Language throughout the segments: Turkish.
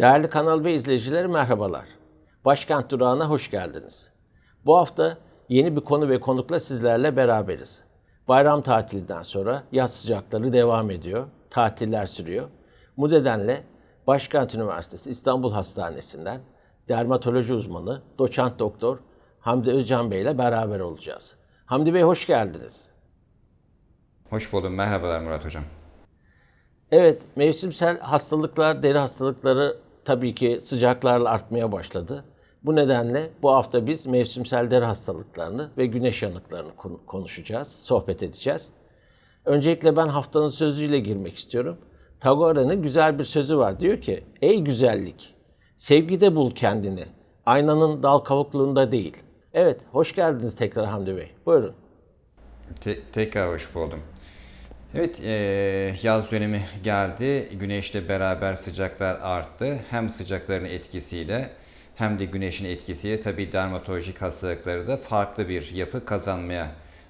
Değerli Kanal B izleyicileri merhabalar. Başkent Durağı'na hoş geldiniz. Bu hafta yeni bir konu ve konukla sizlerle beraberiz. Bayram tatilinden sonra yaz sıcakları devam ediyor, tatiller sürüyor. Bu nedenle Başkent Üniversitesi İstanbul Hastanesi'nden dermatoloji uzmanı doçent doktor Hamdi Özcan Bey ile beraber olacağız. Hamdi Bey hoş geldiniz. Hoş buldum. Merhabalar Murat Hocam. Evet, mevsimsel hastalıklar, deri hastalıkları tabii ki sıcaklarla artmaya başladı. Bu nedenle bu hafta biz mevsimsel deri hastalıklarını ve güneş yanıklarını kon- konuşacağız, sohbet edeceğiz. Öncelikle ben haftanın sözüyle girmek istiyorum. Tagora'nın güzel bir sözü var. Diyor ki, ey güzellik, sevgide bul kendini, aynanın dal kavukluğunda değil. Evet, hoş geldiniz tekrar Hamdi Bey. Buyurun. Te- tekrar hoş buldum. Evet, eee, yaz dönemi geldi. Güneşle beraber sıcaklar arttı. Hem sıcakların etkisiyle hem de güneşin etkisiyle tabii dermatolojik hastalıkları da farklı bir yapı kazanmaya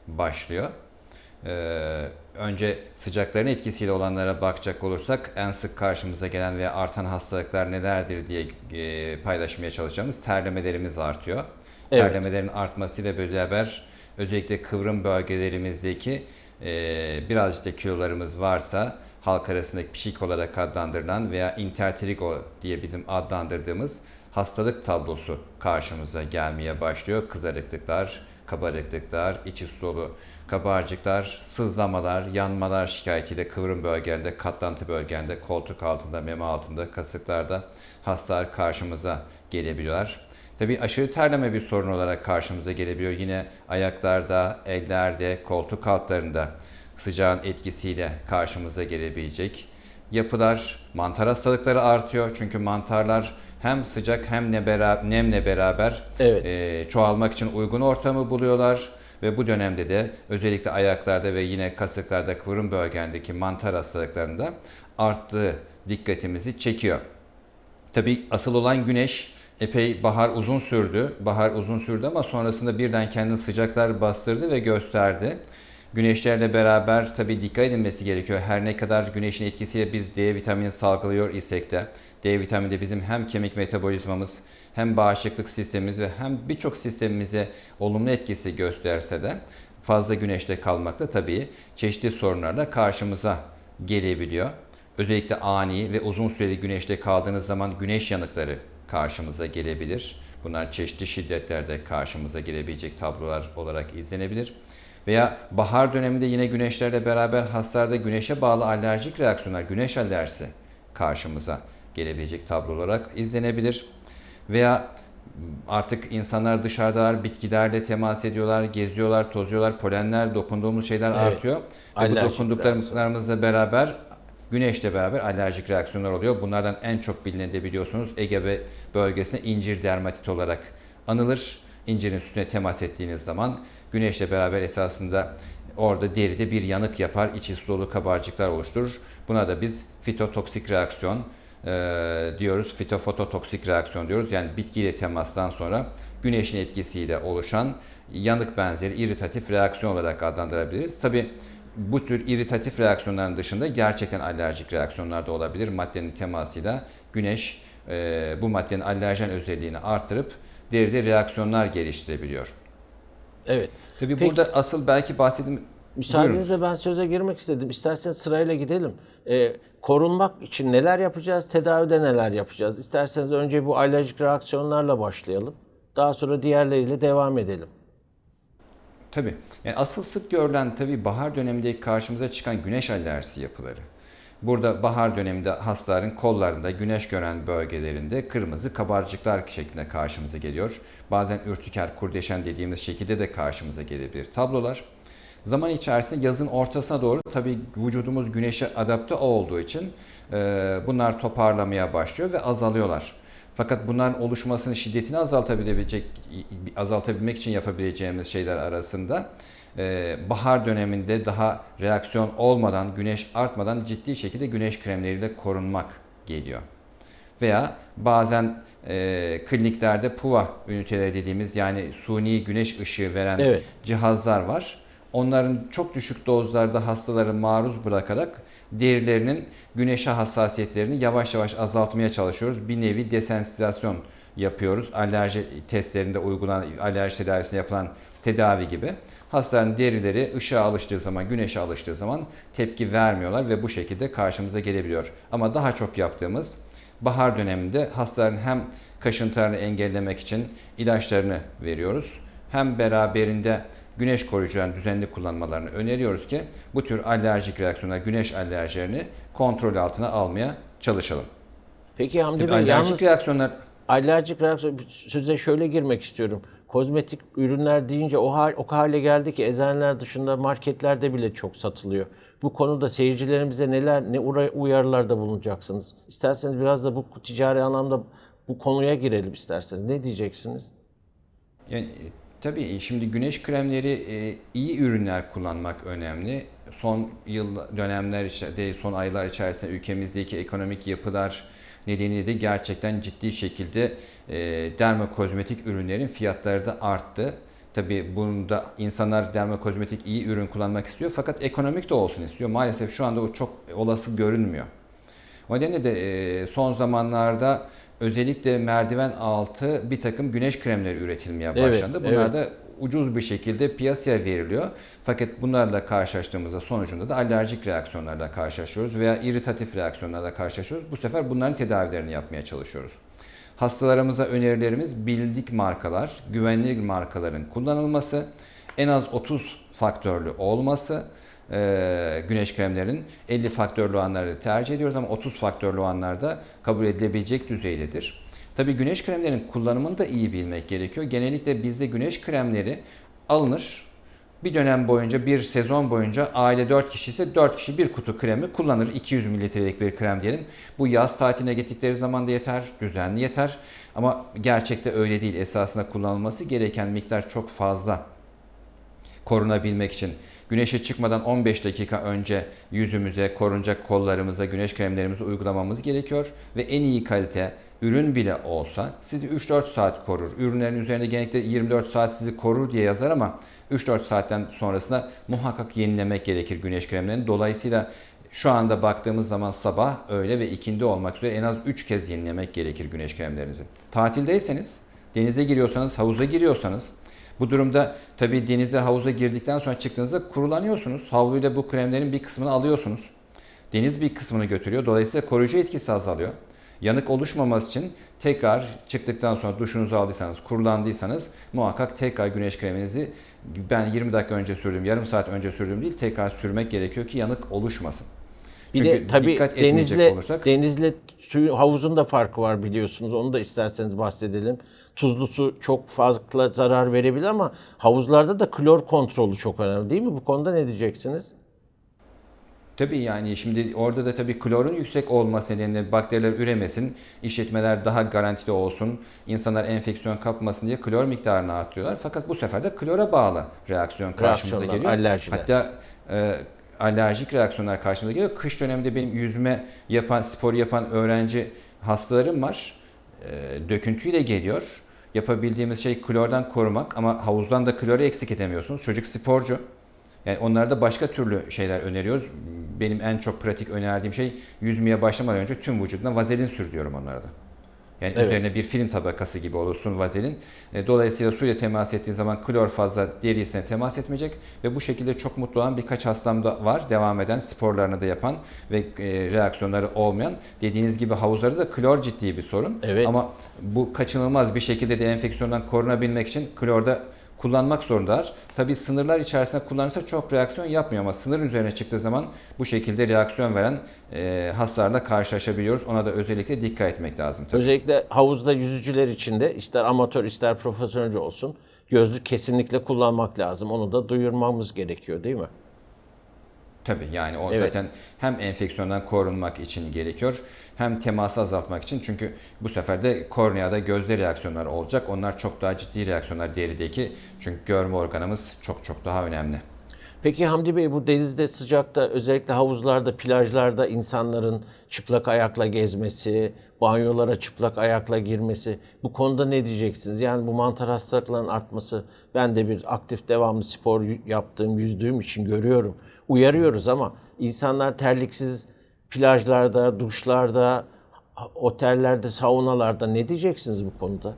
başlıyor. Eee, önce sıcakların etkisiyle olanlara bakacak olursak en sık karşımıza gelen ve artan hastalıklar nelerdir diye eee, paylaşmaya çalışacağımız terlemelerimiz artıyor. Evet. Terlemelerin artmasıyla beraber özellikle kıvrım bölgelerimizdeki eee birazcık da kilolarımız varsa halk arasındaki pişik olarak adlandırılan veya intertrigo diye bizim adlandırdığımız hastalık tablosu karşımıza gelmeye başlıyor. Kızarıklıklar, kabarıklıklar, içi su dolu kabarcıklar, sızlamalar, yanmalar şikayetiyle kıvrım bölgelerinde, katlantı bölgelerinde, koltuk altında, meme altında, kasıklarda hastalar karşımıza gelebiliyorlar. Tabii aşırı terleme bir sorun olarak karşımıza gelebiliyor. Yine ayaklarda, ellerde, koltuk altlarında sıcağın etkisiyle karşımıza gelebilecek yapılar, mantar hastalıkları artıyor. Çünkü mantarlar hem sıcak hem ne bera- nemle beraber Evet. e, çoğalmak için uygun ortamı buluyorlar. Ve bu dönemde de özellikle ayaklarda ve yine kasıklarda, kıvrım bölgendeki mantar hastalıklarında arttığı dikkatimizi çekiyor. Tabii asıl olan güneş epey bahar uzun sürdü. Bahar uzun sürdü ama sonrasında birden kendini sıcaklar bastırdı ve gösterdi. Güneşlerle beraber tabii dikkat edilmesi gerekiyor. Her ne kadar güneşin etkisiyle biz D vitamini salgılıyor isek de D vitamini de bizim hem kemik metabolizmamız hem bağışıklık sistemimiz ve hem birçok sistemimize olumlu etkisi gösterse de fazla güneşte kalmak da tabii çeşitli sorunlarla karşımıza gelebiliyor. Özellikle ani ve uzun süreli güneşte kaldığınız zaman güneş yanıkları karşımıza gelebilir. Bunlar çeşitli şiddetlerde karşımıza gelebilecek tablolar olarak izlenebilir. Veya bahar döneminde yine güneşlerle beraber hastalarda güneşe bağlı alerjik reaksiyonlar, güneş alerjisi karşımıza gelebilecek tablo olarak izlenebilir. Veya artık insanlar dışarıdalar, bitkilerle temas ediyorlar, geziyorlar, tozuyorlar, polenler, dokunduğumuz şeyler Evet. artıyor. Ve bu dokunduklarımızla beraber güneşle beraber alerjik reaksiyonlar oluyor. Bunlardan en çok bilinen de biliyorsunuz Ege bölgesinde incir dermatit olarak anılır. İncirin üstüne temas ettiğiniz zaman güneşle beraber esasında orada deride bir yanık yapar, içi su kabarcıklar oluşturur. Buna da biz fitotoksik reaksiyon e, diyoruz, fitofototoksik reaksiyon diyoruz. Yani bitkiyle temastan sonra güneşin etkisiyle oluşan yanık benzeri iritatif reaksiyon olarak adlandırabiliriz. Tabi bu tür iritatif reaksiyonların dışında gerçekten alerjik reaksiyonlar da olabilir. Maddenin temasıyla güneş e, bu maddenin alerjen özelliğini artırıp deride reaksiyonlar geliştirebiliyor. Evet. Tabii Peki. burada asıl belki bahsettiğim... Müsaadenizle ben söze girmek istedim. İsterseniz sırayla gidelim. Ee, korunmak için neler yapacağız, tedavide neler yapacağız? İsterseniz önce bu alerjik reaksiyonlarla başlayalım. Daha sonra diğerleriyle devam edelim. Tabii. Yani asıl sık görülen tabii bahar döneminde karşımıza çıkan güneş alerjisi yapıları. Burada bahar döneminde hastaların kollarında, güneş gören bölgelerinde kırmızı kabarcıklar şeklinde karşımıza geliyor. Bazen ürtiker, kurdeşen dediğimiz şekilde de karşımıza gelebilir tablolar. Zaman içerisinde yazın ortasına doğru tabii vücudumuz güneşe adapte olduğu için e, bunlar toparlamaya başlıyor ve azalıyorlar. Fakat bunların oluşmasının şiddetini azaltabilecek, azaltabilmek için yapabileceğimiz şeyler arasında e, bahar döneminde daha reaksiyon olmadan, güneş artmadan ciddi şekilde güneş kremleriyle korunmak geliyor. Veya bazen e, kliniklerde PUVA üniteleri dediğimiz yani suni güneş ışığı veren Evet. cihazlar var. Onların çok düşük dozlarda hastaları maruz bırakarak derilerinin güneşe hassasiyetlerini yavaş yavaş azaltmaya çalışıyoruz. Bir nevi desensitizasyon yapıyoruz. Alerji testlerinde uygulanan, alerji tedavisinde yapılan tedavi gibi. Hastaların derileri ışığa alıştığı zaman, güneşe alıştığı zaman tepki vermiyorlar ve bu şekilde karşımıza gelebiliyor. Ama daha çok yaptığımız bahar döneminde hastaların hem kaşıntılarını engellemek için ilaçlarını veriyoruz. Hem beraberinde güneş koruyucularını düzenli kullanmalarını öneriyoruz ki bu tür alerjik reaksiyonlar, güneş alerjilerini kontrol altına almaya çalışalım. Peki Hamdi Tabii Bey alerjik yalnız reaksiyonlar alerjik reaksiyon söze şöyle girmek istiyorum. Kozmetik ürünler deyince o, hal, o hale geldi ki eczaneler dışında marketlerde bile çok satılıyor. Bu konuda seyircilerimize neler ne uyarılarda bulunacaksınız? İsterseniz biraz da bu ticari anlamda bu konuya girelim isterseniz. Ne diyeceksiniz? Yani tabii şimdi güneş kremleri e, iyi ürünler kullanmak önemli. Son yıl dönemler içinde, son aylar içerisinde ülkemizdeki ekonomik yapılar nedeniyle de gerçekten ciddi şekilde e, dermokozmetik ürünlerin fiyatları da arttı. Tabii bunda insanlar dermokozmetik iyi ürün kullanmak istiyor fakat ekonomik de olsun istiyor. Maalesef şu anda o çok olası görünmüyor. O nedenle de e, son zamanlarda özellikle merdiven altı bir takım güneş kremleri üretilmeye Evet, başlandı. Bunlar evet. da ucuz bir şekilde piyasaya veriliyor. Fakat bunlarla karşılaştığımızda sonucunda da alerjik reaksiyonlarla karşılaşıyoruz veya iritatif reaksiyonlarla karşılaşıyoruz. Bu sefer bunların tedavilerini yapmaya çalışıyoruz. Hastalarımıza önerilerimiz bildik markalar, güvenli markaların kullanılması, en az 30 faktörlü olması, e, güneş kremlerinin 50 faktörlü olanları tercih ediyoruz ama 30 faktörlü olanlar da kabul edilebilecek düzeydedir. Tabii güneş kremlerinin kullanımını da iyi bilmek gerekiyor. Genellikle bizde güneş kremleri alınır. Bir dönem boyunca, bir sezon boyunca aile 4 kişi ise 4 kişi bir kutu kremi kullanır. 200 mililitrelik bir krem diyelim. Bu yaz tatiline gittikleri zaman da yeter, düzenli yeter. Ama gerçekte öyle değil. Esasında kullanılması gereken miktar çok fazla korunabilmek için güneşe çıkmadan 15 dakika önce yüzümüze, korunacak kollarımıza güneş kremlerimizi uygulamamız gerekiyor ve en iyi kalite ürün bile olsa sizi 3-4 saat korur. Ürünlerin üzerinde genellikle 24 saat sizi korur diye yazar ama 3-4 saatten sonrasında muhakkak yenilemek gerekir güneş kremlerini. Dolayısıyla şu anda baktığımız zaman sabah, öğle ve ikindi olmak üzere en az 3 kez yenilemek gerekir güneş kremlerinizi. Tatildeyseniz, denize giriyorsanız, havuza giriyorsanız bu durumda tabii denize havuza girdikten sonra çıktığınızda kurulanıyorsunuz. Havluyla bu kremlerin bir kısmını alıyorsunuz. Deniz bir kısmını götürüyor. Dolayısıyla koruyucu etkisi azalıyor. Yanık oluşmaması için tekrar çıktıktan sonra duşunuzu aldıysanız, kurulandıysanız muhakkak tekrar güneş kreminizi ben 20 dakika önce sürdüm, yarım saat önce sürdüm değil tekrar sürmek gerekiyor ki yanık oluşmasın. Bir Çünkü de tabii denizle, olursak denizle suyu, havuzun da farkı var biliyorsunuz. Onu da isterseniz bahsedelim. Tuzlu su çok fazla zarar verebilir ama havuzlarda da klor kontrolü çok önemli değil mi? Bu konuda ne diyeceksiniz? Tabii yani şimdi orada da tabii klorun yüksek olması nedeniyle bakteriler üremesin, işletmeler daha garantili olsun, insanlar enfeksiyon kapmasın diye klor miktarını artırıyorlar. Fakat bu sefer de klora bağlı reaksiyon karşımıza Reaksiyonlar, geliyor. alerjiler. Hatta e, alerjik reaksiyonlar karşımıza geliyor. Kış döneminde benim yüzme yapan, spor yapan öğrenci hastalarım var. E, döküntüyle geliyor. Yapabildiğimiz şey klordan korumak ama havuzdan da kloru eksik edemiyorsunuz. Çocuk sporcu. Yani onlara da başka türlü şeyler öneriyoruz. Benim en çok pratik önerdiğim şey yüzmeye başlamadan önce tüm vücuduna vazelin sür diyorum onlara da. Yani Evet. üzerine bir film tabakası gibi olursun vazelin. E, Dolayısıyla suyla temas ettiğin zaman klor fazla derisine temas etmeyecek ve bu şekilde çok mutlu olan birkaç hastam da var. Devam eden sporlarını da yapan ve e, reaksiyonları olmayan. Dediğiniz gibi havuzlarda da klor ciddi bir sorun. Evet. Ama bu kaçınılmaz bir şekilde de enfeksiyondan korunabilmek için klorda kullanmak zorundalar. Tabii sınırlar içerisinde kullanırsa çok reaksiyon yapmıyor ama sınırın üzerine çıktığı zaman bu şekilde reaksiyon veren e, hasarla karşılaşabiliyoruz. Ona da özellikle dikkat etmek lazım. Tabii. Özellikle havuzda yüzücüler için de ister amatör ister profesyonel olsun gözlük kesinlikle kullanmak lazım. Onu da duyurmamız gerekiyor değil mi? Tabii yani o Evet. zaten hem enfeksiyondan korunmak için gerekiyor hem teması azaltmak için çünkü bu sefer de korneada gözde reaksiyonlar olacak. Onlar çok daha ciddi reaksiyonlar derideki çünkü görme organımız çok çok daha önemli. Peki Hamdi Bey bu denizde sıcakta özellikle havuzlarda, plajlarda insanların çıplak ayakla gezmesi, banyolara çıplak ayakla girmesi bu konuda ne diyeceksiniz? Yani bu mantar hastalıklarının artması ben de bir aktif devamlı spor yaptığım, yüzdüğüm için görüyorum. Uyarıyoruz ama insanlar terliksiz plajlarda, duşlarda, otellerde, saunalarda ne diyeceksiniz bu konuda?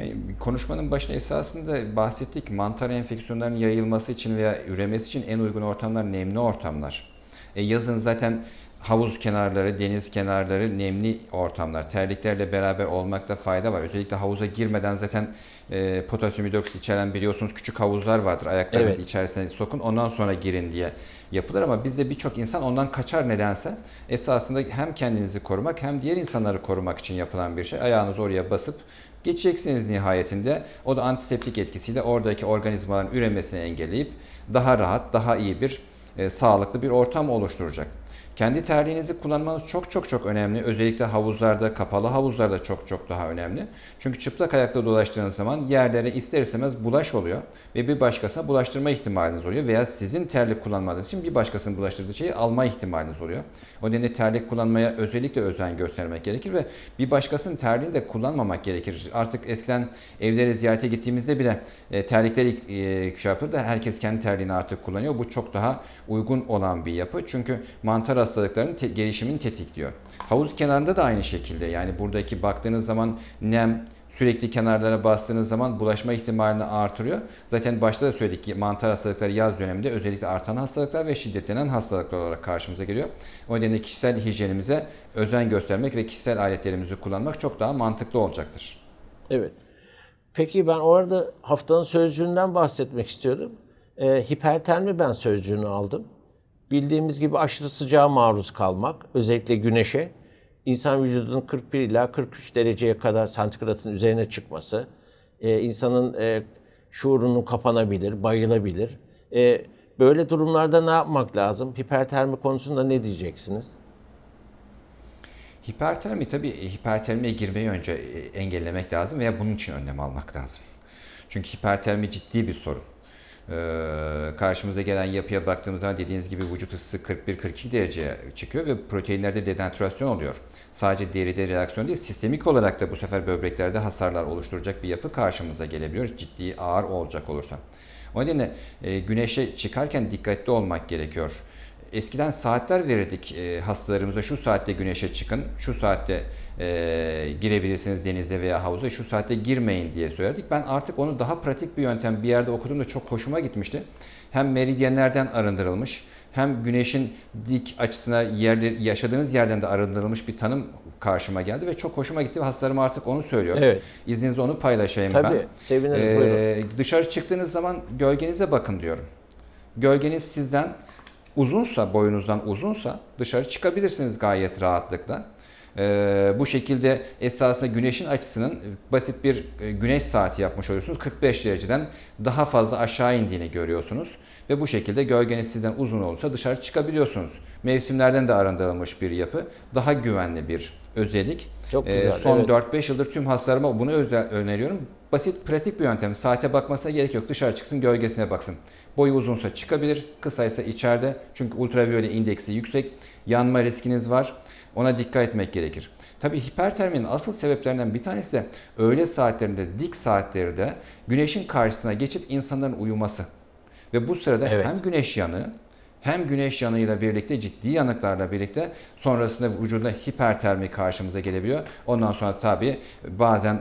Yani konuşmanın başında esasında bahsettik mantar enfeksiyonlarının yayılması için veya üremesi için en uygun ortamlar nemli ortamlar. E yazın zaten havuz kenarları, deniz kenarları nemli ortamlar. Terliklerle beraber olmakta fayda var. Özellikle havuza girmeden zaten e, potasyum hidroksit içeren biliyorsunuz küçük havuzlar vardır. Ayaklarınızı Evet. içerisine sokun ondan sonra girin diye yapılır ama bizde birçok insan ondan kaçar nedense. Esasında hem kendinizi korumak hem diğer insanları korumak için yapılan bir şey. Ayağınızı oraya basıp geçeceksiniz nihayetinde. O da antiseptik etkisiyle oradaki organizmaların üremesini engelleyip daha rahat, daha iyi bir e, sağlıklı bir ortam oluşturacak. Kendi terliğinizi kullanmanız çok çok çok önemli. Özellikle havuzlarda, kapalı havuzlarda çok çok daha önemli. Çünkü çıplak ayakla dolaştığınız zaman yerlere ister istemez bulaş oluyor ve bir başkasına bulaştırma ihtimaliniz oluyor veya sizin terlik kullanmanız için bir başkasının bulaştırdığı şeyi alma ihtimaliniz oluyor. O nedenle terlik kullanmaya özellikle özen göstermek gerekir ve bir başkasının terliğini de kullanmamak gerekir. Artık eskiden evlere ziyarete gittiğimizde bile e, terlikleri e, şey yapılır da herkes kendi terliğini artık kullanıyor. Bu çok daha uygun olan bir yapı. Çünkü mantar hastalıklarının te- gelişimini tetikliyor. Havuz kenarında da aynı şekilde yani buradaki baktığınız zaman nem sürekli kenarlara bastığınız zaman bulaşma ihtimalini artırıyor. Zaten başta da söyledik ki mantar hastalıkları yaz döneminde özellikle artan hastalıklar ve şiddetlenen hastalıklar olarak karşımıza geliyor. O nedenle kişisel hijyenimize özen göstermek ve kişisel aletlerimizi kullanmak çok daha mantıklı olacaktır. Evet. Peki ben orada haftanın sözcüğünden bahsetmek istiyorum. Ee, hipertermi ben sözcüğünü aldım. Bildiğimiz gibi aşırı sıcağa maruz kalmak, özellikle güneşe, insan vücudunun 41 ila 43 dereceye kadar santigratın üzerine çıkması, e, insanın e, şuurunun kapanabilir, bayılabilir. E, böyle durumlarda ne yapmak lazım? Hipertermi konusunda ne diyeceksiniz? Hipertermi tabii e, hipertermiye girmeyi önce engellemek lazım veya bunun için önlem almak lazım. Çünkü hipertermi ciddi bir sorun. Ee, karşımıza gelen yapıya baktığımız zaman dediğiniz gibi vücut ısısı 41-42 dereceye çıkıyor ve proteinlerde denaturasyon oluyor. Sadece deride reaksiyon değil, sistemik olarak da bu sefer böbreklerde hasarlar oluşturacak bir yapı karşımıza gelebiliyor. Ciddi ağır olacak olursa. O nedenle e, güneşe çıkarken dikkatli olmak gerekiyor. Eskiden saatler verirdik e, hastalarımıza şu saatte güneşe çıkın, şu saatte e, girebilirsiniz denize veya havuza, şu saatte girmeyin diye söylerdik. Ben artık onu daha pratik bir yöntem bir yerde okuduğumda çok hoşuma gitmişti. Hem meridyenlerden arındırılmış, hem güneşin dik açısına yerli, yaşadığınız yerden de arındırılmış bir tanım karşıma geldi ve çok hoşuma gitti ve hastalarıma artık onu söylüyorum. Evet. İzninizle onu paylaşayım ben. Tabii, seviniriz, Ee, buyurun. dışarı çıktığınız zaman gölgenize bakın diyorum. Gölgeniz sizden uzunsa, boyunuzdan uzunsa dışarı çıkabilirsiniz gayet rahatlıkla. Ee, bu şekilde esasında güneşin açısının basit bir e, güneş saati yapmış oluyorsunuz. 45 dereceden daha fazla aşağı indiğini görüyorsunuz. Ve bu şekilde gölgeniz sizden uzun olursa dışarı çıkabiliyorsunuz. Mevsimlerden de arındırılmış bir yapı. Daha güvenli bir özellik. Çok Ee, güzel, son evet. 4-5 yıldır tüm hastalarıma bunu özel öneriyorum. Basit, pratik bir yöntem. Saate bakmasına gerek yok. Dışarı çıksın, gölgesine baksın. Boyu uzunsa çıkabilir, kısaysa içeride. Çünkü ultraviyole indeksi yüksek. Yanma riskiniz var. Ona dikkat etmek gerekir. Tabii hiperterminin asıl sebeplerinden bir tanesi de öğle saatlerinde, dik saatlerde güneşin karşısına geçip insanların uyuması. Ve bu sırada Evet. hem güneş yanığı hem güneş yanığıyla birlikte ciddi yanıklarla birlikte sonrasında vücudunda hipertermi karşımıza gelebiliyor. Ondan sonra tabii bazen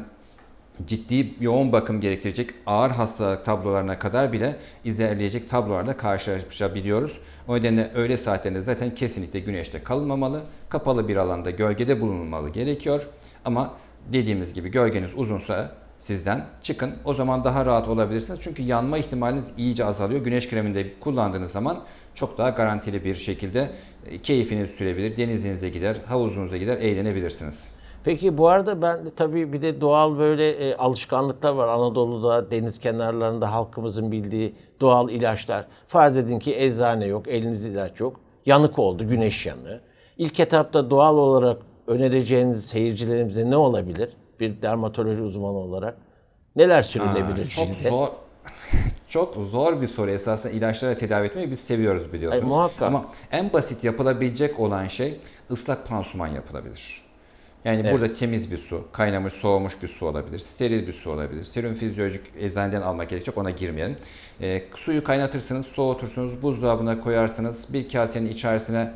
ciddi yoğun bakım gerektirecek ağır hastalık tablolarına kadar bile ilerleyecek tablolarla karşılaşabiliyoruz. O nedenle öğle saatlerinde zaten kesinlikle güneşte kalınmamalı. Kapalı bir alanda gölgede bulunulmalı gerekiyor. Ama dediğimiz gibi gölgeniz uzunsa sizden çıkın. O zaman daha rahat olabilirsiniz. Çünkü yanma ihtimaliniz iyice azalıyor. Güneş kreminde kullandığınız zaman çok daha garantili bir şekilde e, keyfiniz sürebilir. Denizinize gider, havuzunuza gider, eğlenebilirsiniz. Peki bu arada ben de tabii bir de doğal böyle e, alışkanlıklar var. Anadolu'da deniz kenarlarında halkımızın bildiği doğal ilaçlar. Farz edin ki eczane yok, elinizde ilaç yok. Yanık oldu, güneş yanığı. İlk etapta doğal olarak önereceğiniz seyircilerimize ne olabilir? Bir dermatoloji uzmanı olarak. Neler sürülebilir Çok cilde? zor çok zor bir soru. Esasında ilaçlarla tedavi etmeyi biz seviyoruz biliyorsunuz. Ay, muhakkak. Ama en basit yapılabilecek olan şey ıslak pansuman yapılabilir. Yani Evet. burada temiz bir su, kaynamış, soğumuş bir su olabilir, steril bir su olabilir. Serum fizyolojik eczaneden almak gerekecek, ona girmeyelim. Ee, suyu kaynatırsınız, soğutursunuz, buzdolabına koyarsınız, bir kasenin içerisine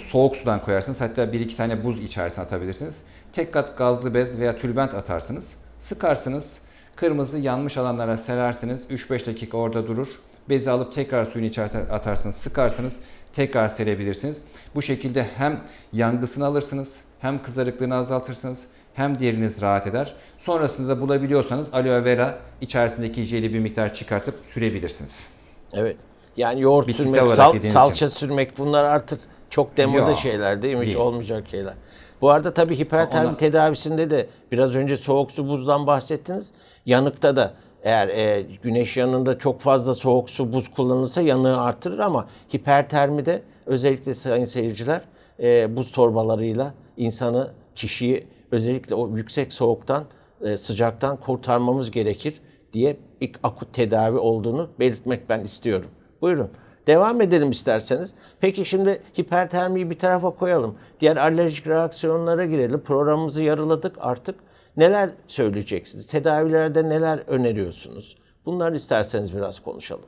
soğuk sudan koyarsınız. Hatta bir iki tane buz içerisine atabilirsiniz. Tek kat gazlı bez veya tülbent atarsınız. Sıkarsınız. Kırmızı yanmış alanlara serersiniz. 3-5 dakika orada durur. Bezi alıp tekrar suyun içerisine atarsınız. Sıkarsınız. Tekrar serebilirsiniz. Bu şekilde hem yangısını alırsınız, hem kızarıklığını azaltırsınız, hem deriniz rahat eder. Sonrasında da bulabiliyorsanız aloe vera içerisindeki jeli bir miktar çıkartıp sürebilirsiniz. Evet. Yani yoğurt Bitkisel sürmek, sal- salça sürmek bunlar artık çok demode Yok, şeyler değil mi? Hiç değil. olmayacak şeyler. Bu arada tabii hipertermi Ona- tedavisinde de biraz önce soğuk su buzdan bahsettiniz. Yanıkta da eğer e, güneş yanında çok fazla soğuk su buz kullanılırsa yanığı artırır ama hipertermide özellikle sayın seyirciler e, buz torbalarıyla insanı, kişiyi özellikle o yüksek soğuktan, e, sıcaktan kurtarmamız gerekir diye ilk akut tedavi olduğunu belirtmek ben istiyorum. Buyurun. Devam edelim isterseniz. Peki şimdi hipertermiyi bir tarafa koyalım. Diğer alerjik reaksiyonlara girelim. Programımızı yarıladık artık. Neler söyleyeceksiniz? Tedavilerde neler öneriyorsunuz? Bunları isterseniz biraz konuşalım.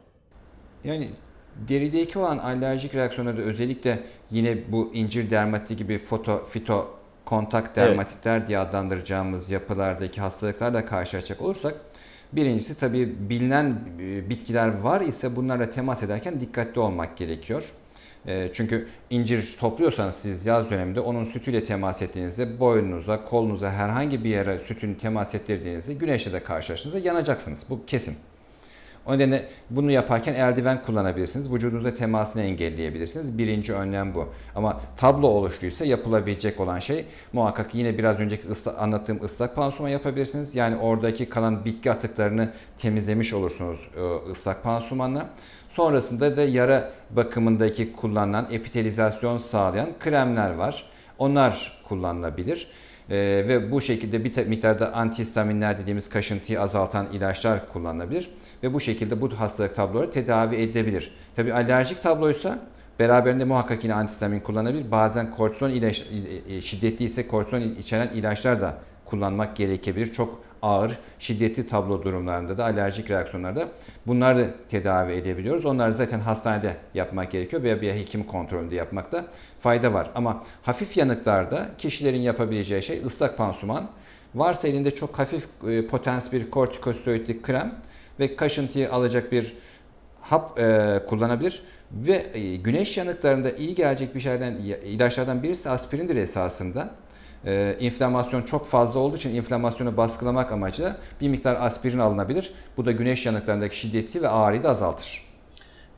Yani derideki olan alerjik reaksiyonlarda özellikle yine bu incir dermatiti gibi foto, fito kontak dermatitler diye adlandıracağımız yapılardaki hastalıklarla karşılaşacak olursak birincisi tabii bilinen e, bitkiler var ise bunlarla temas ederken dikkatli olmak gerekiyor. E, Çünkü incir topluyorsanız siz yaz döneminde onun sütüyle temas ettiğinizde boynunuza, kolunuza herhangi bir yere sütünü temas ettirdiğinizde güneşle de karşılaştığınızda yanacaksınız. Bu kesin. O nedenle bunu yaparken eldiven kullanabilirsiniz. Vücudunuza temasını engelleyebilirsiniz. Birinci önlem bu. Ama tablo oluştuysa yapılabilecek olan şey muhakkak yine biraz önceki ısla, anlattığım ıslak pansuman yapabilirsiniz. Yani oradaki kalan bitki atıklarını temizlemiş olursunuz e, ıslak pansumanla. Sonrasında da yara bakımındaki kullanılan epitelizasyon sağlayan kremler var. Onlar kullanılabilir. Ee, ve bu şekilde bir miktarda antihistaminler dediğimiz kaşıntıyı azaltan ilaçlar kullanılabilir ve bu şekilde bu hastalık tabloları tedavi edilebilir. Tabii alerjik tabloysa beraberinde muhakkak yine antihistamin kullanılabilir. Bazen kortizon ilaç e, şiddetli ise kortizon içeren ilaçlar da kullanmak gerekebilir. Çok ağır, şiddetli tablo durumlarında da alerjik reaksiyonlarda bunları tedavi edebiliyoruz. Onları zaten hastanede yapmak gerekiyor veya bir hekim kontrolünde yapmakta fayda var. Ama hafif yanıklarda kişilerin yapabileceği şey ıslak pansuman. Varsa elinde çok hafif e, potans bir kortikosteroidlik krem ve kaşıntıyı alacak bir hap e, kullanabilir ve e, güneş yanıklarında iyi gelecek bir şeylerden ilaçlardan birisi aspirindir esasında. E, inflamasyon çok fazla olduğu için inflamasyonu baskılamak amacıyla bir miktar aspirin alınabilir. Bu da güneş yanıklarındaki şiddeti ve ağrıyı da azaltır.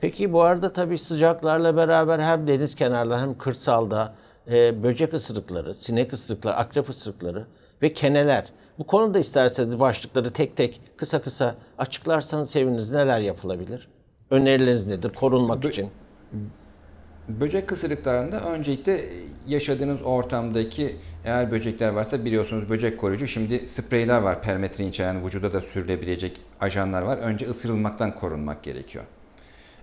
Peki bu arada tabii sıcaklarla beraber hem deniz kenarında hem kırsalda e, böcek ısırıkları, sinek ısırıkları, akrep ısırıkları ve keneler. Bu konuda isterseniz başlıkları tek tek kısa kısa açıklarsanız seviniriz. Neler yapılabilir? Önerileriniz nedir korunmak Bö- için? Böcek ısırıklarında öncelikle yaşadığınız ortamdaki eğer böcekler varsa biliyorsunuz böcek koruyucu. Şimdi spreyler var permetrin içeren vücuda da sürülebilecek ajanlar var. Önce ısırılmaktan korunmak gerekiyor.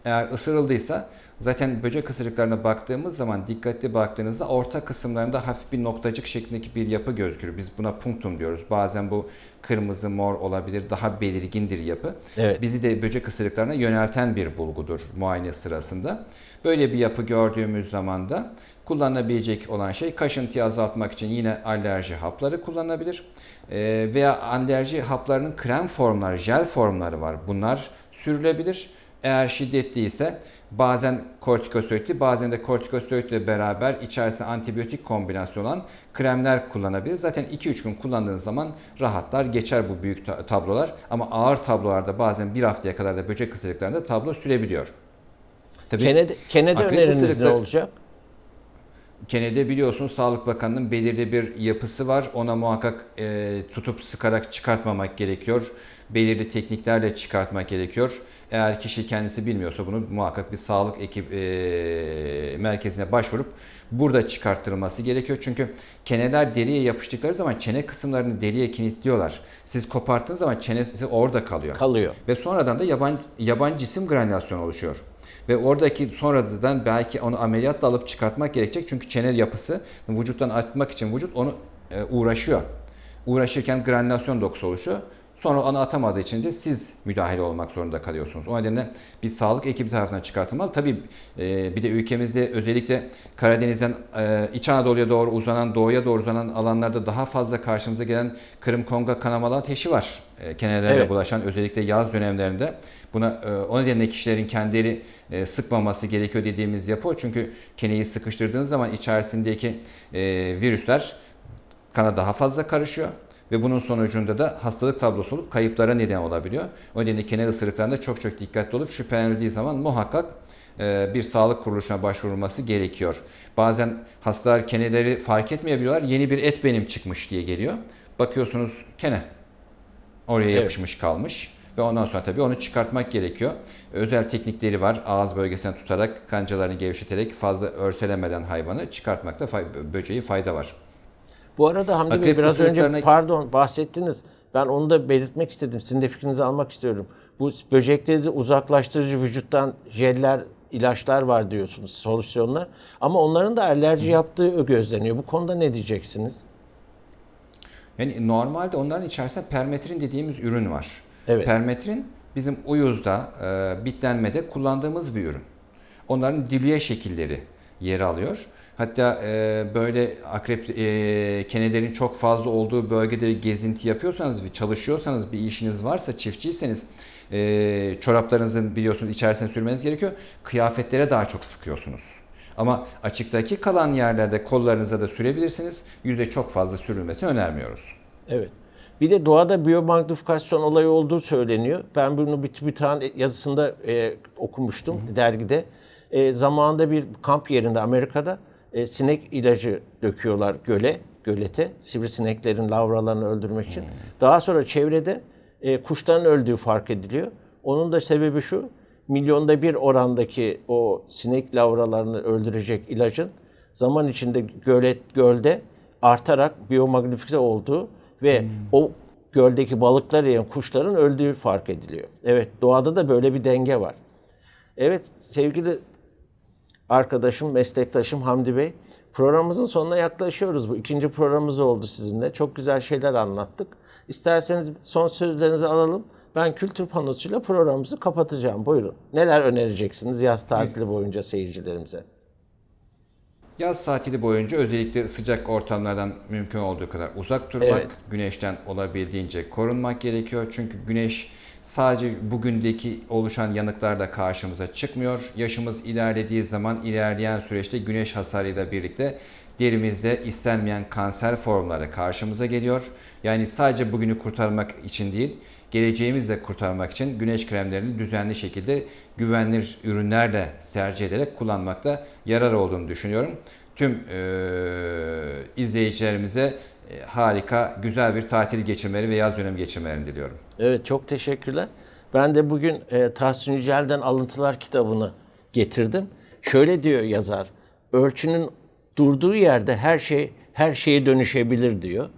Eğer ısırıldıysa zaten böcek ısırıklarına baktığımız zaman dikkatli baktığınızda orta kısımlarında hafif bir noktacık şeklindeki bir yapı gözükür. Biz buna punktum diyoruz. Bazen bu kırmızı mor olabilir. Daha belirgindir yapı. Evet. Bizi de böcek ısırıklarına yönelten bir bulgudur muayene sırasında. Böyle bir yapı gördüğümüz zaman da kullanılabilecek olan şey kaşıntıyı azaltmak için yine alerji hapları kullanılabilir. Ee, veya alerji haplarının krem formları, jel formları var. Bunlar sürülebilir. Eğer şiddetli ise bazen kortikosteroidli bazen de kortikosteroidle beraber içerisinde antibiyotik kombinasyonu olan kremler kullanabilir. Zaten 2-3 gün kullandığınız zaman rahatlar geçer bu büyük ta- tablolar. Ama ağır tablolarda bazen bir haftaya kadar da böcek ısırıklarında tablo sürebiliyor. Tabii kenede akrep öneriniz ne olacak? Kene'de biliyorsunuz Sağlık Bakanı'nın belirli bir yapısı var. Ona muhakkak e, tutup sıkarak çıkartmamak gerekiyor. Belirli tekniklerle çıkartmak gerekiyor. Eğer kişi kendisi bilmiyorsa bunu muhakkak bir sağlık ekip e, merkezine başvurup burada çıkarttırılması gerekiyor. Çünkü keneler deriye yapıştıkları zaman çene kısımlarını deriye kilitliyorlar. Siz koparttığınız zaman çenesi orada kalıyor. Kalıyor. Ve sonradan da yabancı, yabancı cisim granülasyonu oluşuyor. Ve oradaki sonradan belki onu ameliyatla alıp çıkartmak gerekecek. Çünkü çene yapısı vücuttan atmak için vücut onu e, uğraşıyor. Uğraşırken granülasyon dokusu oluşuyor. Sonra onu atamadığı için de siz müdahale olmak zorunda kalıyorsunuz. O nedenle bir sağlık ekibi tarafından çıkartılmalı. Tabii e, bir de ülkemizde özellikle Karadeniz'den e, İç Anadolu'ya doğru uzanan, doğuya doğru uzanan alanlarda daha fazla karşımıza gelen Kırım Konga kanamalı ateşi var. E, kenelerle Evet. bulaşan özellikle yaz dönemlerinde. Buna e, o nedenle kişilerin kendileri e, sıkmaması gerekiyor dediğimiz yapı o. Çünkü keneyi sıkıştırdığınız zaman içerisindeki e, virüsler kana daha fazla karışıyor ve bunun sonucunda da hastalık tablosu olup kayıplara neden olabiliyor. O nedenle kene ısırıklarında çok çok dikkatli olup şüphelenildiği zaman muhakkak bir sağlık kuruluşuna başvurulması gerekiyor. Bazen hastalar keneleri fark etmeyebiliyorlar. Yeni bir et benim çıkmış diye geliyor. Bakıyorsunuz kene oraya Evet. yapışmış kalmış ve ondan sonra tabii onu çıkartmak gerekiyor. Özel teknikleri var. Ağız bölgesinden tutarak, kancalarını gevşeterek fazla örselemeden hayvanı çıkartmakta fay- böceği fayda var. Bu arada Hamdi Bey Akrep biraz önce ısırıklarına- pardon bahsettiniz. Ben onu da belirtmek istedim. Sizin de fikrinizi almak istiyorum. Bu böcekleri uzaklaştırıcı vücuttan jeller, ilaçlar var diyorsunuz, solüsyonlar. Ama onların da alerji yaptığı gözleniyor. Bu konuda ne diyeceksiniz? Yani normalde onların içerisinde permetrin dediğimiz ürün var. Evet. Permetrin bizim uyuzda, e, bitlenmede kullandığımız bir ürün. Onların dilüye şekilleri yer alıyor. Hatta e, böyle akrep e, kenelerin çok fazla olduğu bölgede gezinti yapıyorsanız ve çalışıyorsanız bir işiniz varsa çiftçiyseniz e, çoraplarınızın biliyorsunuz içerisine sürmeniz gerekiyor. Kıyafetlere daha çok sıkıyorsunuz. Ama açıktaki kalan yerlerde kollarınıza da sürebilirsiniz. Yüze çok fazla sürülmesini önermiyoruz. Evet. Bir de doğada biyomagnifikasyon olayı olduğu söyleniyor. Ben bunu bir TÜBİTAK'ın yazısında e, okumuştum dergide. E, zamanında bir kamp yerinde Amerika'da e, sinek ilacı döküyorlar göle, gölete. Sivrisineklerin lavralarını öldürmek için. Daha sonra çevrede e, kuşların öldüğü fark ediliyor. Onun da sebebi şu, milyonda bir orandaki o sinek lavralarını öldürecek ilacın zaman içinde gölet, gölde artarak biyomagnifize olduğu ve o göldeki balıklar yiyen kuşların öldüğü fark ediliyor. Evet doğada da böyle bir denge var. Evet sevgili arkadaşım, meslektaşım Hamdi Bey. Programımızın sonuna yaklaşıyoruz. Bu ikinci programımız oldu sizinle. Çok güzel şeyler anlattık. İsterseniz son sözlerinizi alalım. Ben kültür panosuyla programımızı kapatacağım. Buyurun. Neler önereceksiniz yaz tatili boyunca seyircilerimize? Yaz tatili boyunca özellikle sıcak ortamlardan mümkün olduğu kadar uzak durmak, Evet. güneşten olabildiğince korunmak gerekiyor. Çünkü güneş sadece bugündeki oluşan yanıklarla karşımıza çıkmıyor. Yaşımız ilerlediği zaman ilerleyen süreçte güneş hasarıyla birlikte derimizde istenmeyen kanser formları karşımıza geliyor. Yani sadece bugünü kurtarmak için değil, geleceğimizi de kurtarmak için güneş kremlerini düzenli şekilde güvenilir ürünlerle tercih ederek kullanmakta yarar olduğunu düşünüyorum. Tüm eee, izleyicilerimize e, harika, güzel bir tatil geçirmeleri ve yaz dönemi geçirmelerini diliyorum. Evet çok teşekkürler. Ben de bugün e, Tahsin Yücel'den alıntılar kitabını getirdim. Şöyle diyor yazar. Ölçünün durduğu yerde her şey her şeye dönüşebilir diyor.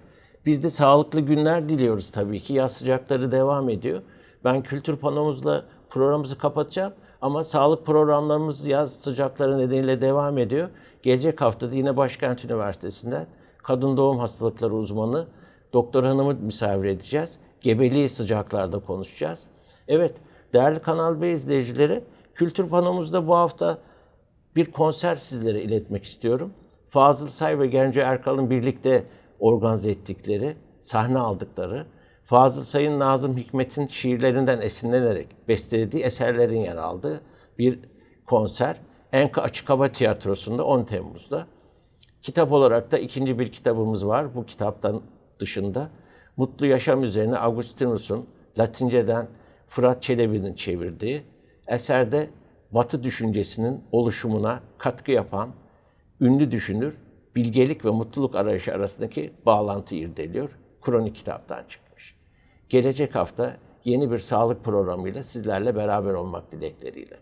Biz de sağlıklı günler diliyoruz tabii ki. Yaz sıcakları devam ediyor. Ben kültür panomuzla programımızı kapatacağım. Ama sağlık programlarımız yaz sıcakları nedeniyle devam ediyor. Gelecek hafta da yine Başkent Üniversitesi'nden kadın doğum hastalıkları uzmanı Doktor Hanım'ı misafir edeceğiz. Gebeliği sıcaklarda konuşacağız. Evet, değerli Kanal B izleyicileri, Kültür Panomuzda bu hafta bir konser sizlere iletmek istiyorum. Fazıl Say ve Genco Erkal'ın birlikte organize ettikleri, sahne aldıkları, Fazıl Say'ın Nazım Hikmet'in şiirlerinden esinlenerek bestelediği eserlerin yer aldığı bir konser. Enka Açık Hava Tiyatrosu'nda 10 Temmuz'da. Kitap olarak da ikinci bir kitabımız var bu kitaptan dışında. Mutlu Yaşam üzerine Augustinus'un Latinceden Fırat Çelebi'nin çevirdiği eserde Batı düşüncesinin oluşumuna katkı yapan ünlü düşünür, bilgelik ve mutluluk arayışı arasındaki bağlantıyı irdeliyor. Kronik kitaptan çıkmış. Gelecek hafta yeni bir sağlık programıyla sizlerle beraber olmak dilekleriyle.